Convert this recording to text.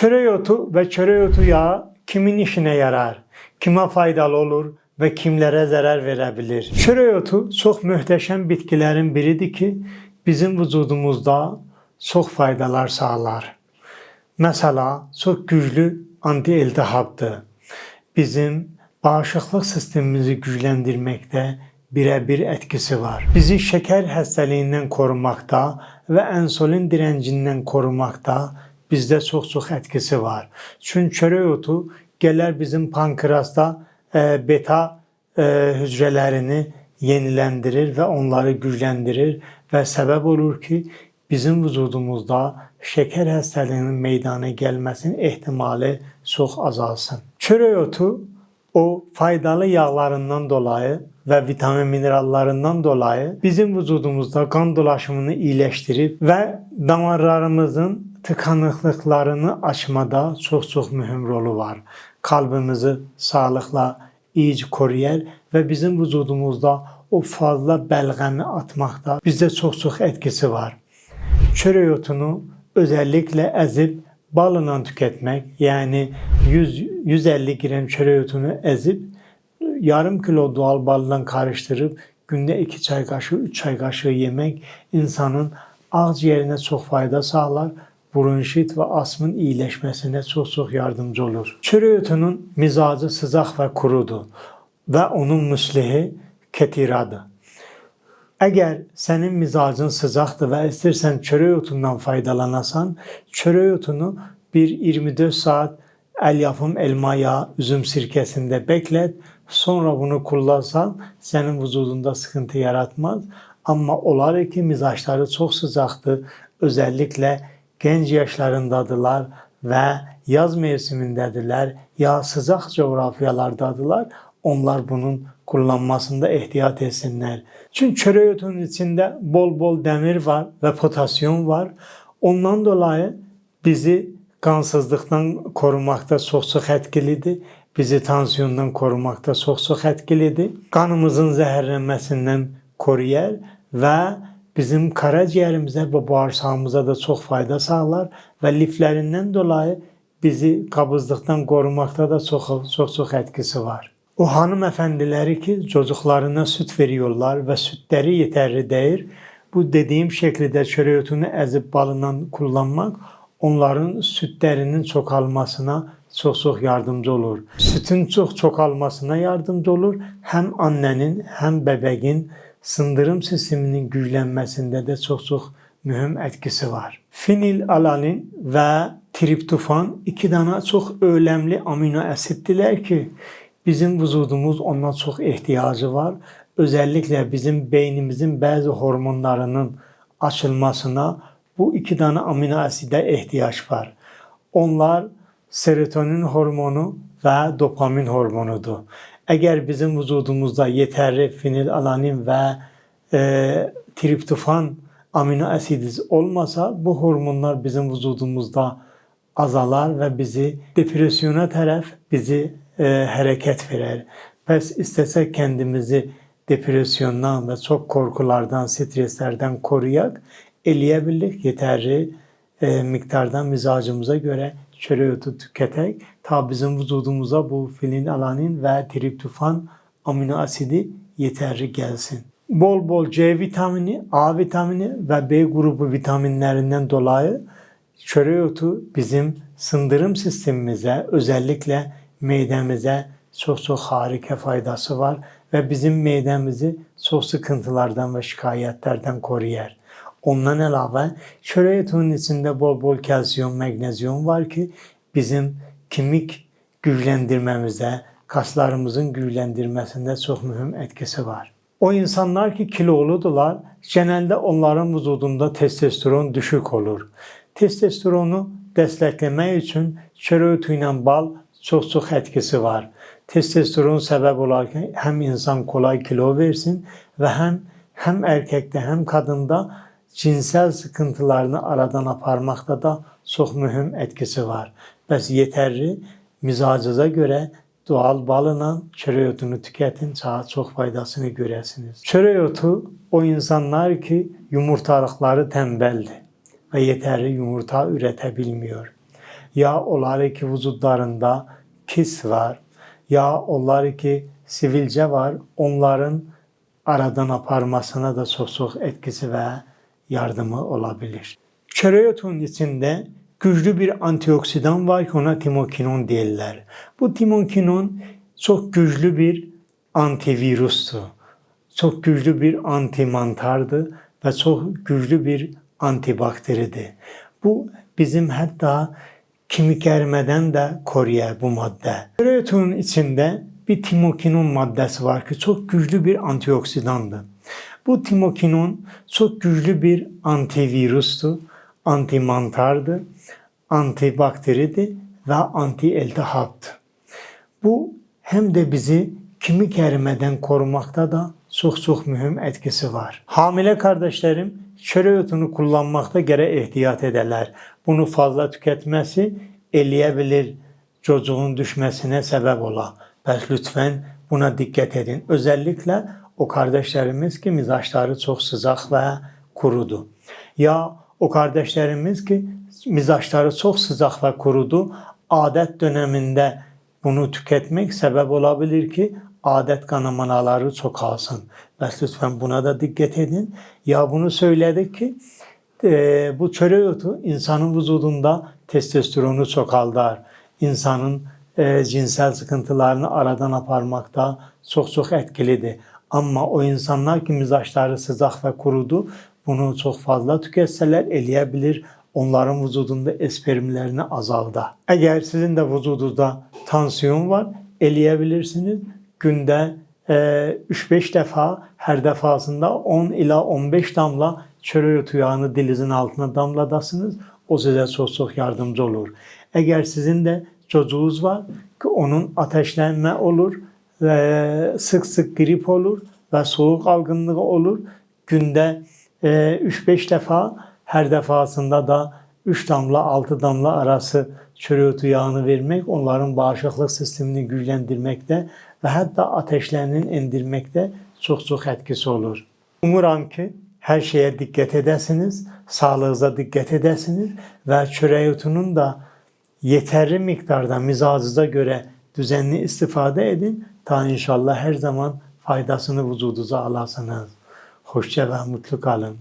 Çörek ve çörek otu yağı kimin işine yarar? Kime faydalı olur ve kimlere zarar verebilir? Çörek çok muhteşem bitkilerin biridir ki bizim vücudumuzda çok faydalar sağlar. Mesela çok güçlü anti-iltihaptır. Bizim bağışıklık sistemimizi güçlendirmekte birebir etkisi var. Bizi şeker hastalığından korumakta ve insülin direncinden korumakta bizde çok çok etkisi var. Çünkü çörek otu gelir bizim pankreasta e, beta e, hücrelerini yenilendirir ve onları güçlendirir ve sebep olur ki bizim vücudumuzda şeker hastalığının meydana gelmesinin ihtimali çok azalsın. Çörek otu o faydalı yağlarından dolayı ve vitamin minerallarından dolayı bizim vücudumuzda kan dolaşımını iyileştirip ve damarlarımızın tıkanıklıklarını açmada çok çok mühim rolü var. Kalbimizi sağlıkla iyice koruyar ve bizim vücudumuzda o fazla belgəni atmakta bizde çok çok etkisi var. Çörek otunu özellikle ezip balla tüketmek yani 100 150 gram çörek otunu ezip yarım kilo doğal balla karıştırıp günde 2 çay kaşığı 3 çay kaşığı yemek insanın ağziyerine çok fayda sağlar. Bronşit ve asmın iyileşmesine çok çok yardımcı olur. Çörek otunun mizacı sıcak ve kurudur ve onun müslihi ketiradır. Eğer senin mizacın sıcaktır ve istersen çörek otundan faydalanasan, çörek otunu bir 24 saat yapım elma yağı, üzüm sirkesinde beklet. Sonra bunu kullansan senin vücudunda sıkıntı yaratmaz. Ama olar ki mizaçları çok sıcaktır. Özellikle genç yaşlarındadılar ve yaz mevsimindedirler ya sıcak coğrafyalardadılar. Onlar bunun kullanmasında ihtiyat etsinler. Çünkü çörek otunun içinde bol bol demir var ve potasyum var. Ondan dolayı bizi kansızlıktan korumakta çok çok etkilidir. Bizi tansiyondan korumakta çok çok etkilidir. Kanımızın zehirlenmesinden koruyar ve bizim karaciğerimize ve bağırsağımıza da çok fayda sağlar ve liflerinden dolayı bizi kabızlıktan korumakta da çok çok çok etkisi var. O hanımefendileri ki çocuklarına süt veriyorlar ve sütleri yeterli değil. Bu dediğim şekilde çörek otunu ezip balından kullanmak onların sütlerinin çoğalmasına çok yardımcı olur. Sütün çok çoğalmasına yardımcı olur. Hem annenin hem bebeğin sındırım sisteminin güçlenmesinde de çok çok mühim etkisi var. Fenilalanin ve triptofan iki tane çok önemli amino asittiler ki bizim vücudumuz ondan çok ihtiyacı var. Özellikle bizim beynimizin bazı hormonlarının açılmasına bu iki tane amino aside ihtiyaç var. Onlar serotonin hormonu ve dopamin hormonudur. Eğer bizim vücudumuzda yeterli fenilalanin ve e, triptofan amino asidi olmasa bu hormonlar bizim vücudumuzda azalar ve bizi depresyona taraf bizi e, hareket verir. Pes istesek kendimizi depresyondan ve çok korkulardan, streslerden koruyak, eleyebildik yeterli e, miktardan mizacımıza göre çörek otu tüketek. Ta bizim vücudumuza bu fenilalanin ve triptofan amino asidi yeterli gelsin. Bol bol C vitamini, A vitamini ve B grubu vitaminlerinden dolayı çörek otu bizim sındırım sistemimize özellikle midemize çok çok harika faydası var ve bizim midemizi çok sıkıntılardan ve şikayetlerden koruyar. Ondan elave çörek otunun içinde bol bol kalsiyum, magnezyum var ki bizim kemik güçlendirmemize, kaslarımızın güçlendirmesinde çok mühim etkisi var. O insanlar ki kiloludular, genelde onların vücudunda testosteron düşük olur. Testosteronu desteklemek için çörek otuyla bal çok çok etkisi var. Testosteron sebep olarken hem insan kolay kilo versin ve hem hem erkekte hem kadında cinsel sıkıntılarını aradan aparmakta da çok mühim etkisi var. Bəs yeterli mizacınıza göre doğal balına çörek otunu tüketin, daha çok faydasını göresiniz. Çörek otu o insanlar ki yumurtalıkları tembeldi ve yeterli yumurta üretebilmiyor. Ya onlar ki vücutlarında pis var, ya onlar ki sivilce var, onların aradan aparmasına da çok etkisi ve yardımı olabilir. Çörek otunun içinde güçlü bir antioksidan var ki ona timokinon derler. Bu timokinon çok güçlü bir antivirüstü. Çok güçlü bir antimantardı ve çok güçlü bir antibakteridi. Bu bizim hatta kemik erimeden de koruyor bu madde. Otunun içinde bir timokinon maddesi var ki çok güçlü bir antioksidandı. Bu timokinon çok güçlü bir antivirüstü, antimantardı, antibakteridi ve anti-iltihaptı. Bu hem de bizi kemik erimeden korumakta da çok çok mühim etkisi var. Hamile kardeşlerim çörek otunu kullanmakta gere ihtiyat ederler. Bunu fazla tüketmesi eleyebilir çocuğun düşmesine sebep ola. Bəs lütfen buna dikkat edin. Özellikle o kardeşlerimiz ki mizaçları çok sıcak ve kurudu. Ya o kardeşlerimiz ki mizaçları çok sıcak ve kurudu. Adet döneminde bunu tüketmek sebep olabilir ki adet kanamaları çok alsın. Bəs lütfen buna da dikkat edin. Ya bunu söyledik ki e, bu çörek otu insanın vücudunda testosteronu çoğaltar. İnsanın e, cinsel sıkıntılarını aradan aparmakta çok çok etkilidir. Ama o insanlar ki mizaçları sıcak ve kurudu bunu çok fazla tüketseler eleyebilir. Onların vücudunda espermlerini azalda. Eğer sizin de vücudunuzda tansiyon var eleyebilirsiniz. Günde e, 3-5 defa her defasında 10 ila 15 damla çörek otu yağını dilinizin altına damladasınız. O size çok çok yardımcı olur. Eğer sizin de çocuğunuz var ki onun ateşlenme olur ve sık sık grip olur ve soğuk algınlığı olur. Günde e, 3-5 defa her defasında da 3 damla 6 damla arası çörek otu yağını vermek onların bağışıklık sistemini güçlendirmekte ve hatta ateşlerinin indirmekte çok çok etkisi olur. Umuram ki her şeye dikkat edesiniz, sağlığınıza dikkat edesiniz ve çörek otunun da yeterli miktarda mizacınıza göre düzenli istifade edin. Ta inşallah her zaman faydasını vücudunuza alasınız. Hoşça ve mutlu kalın.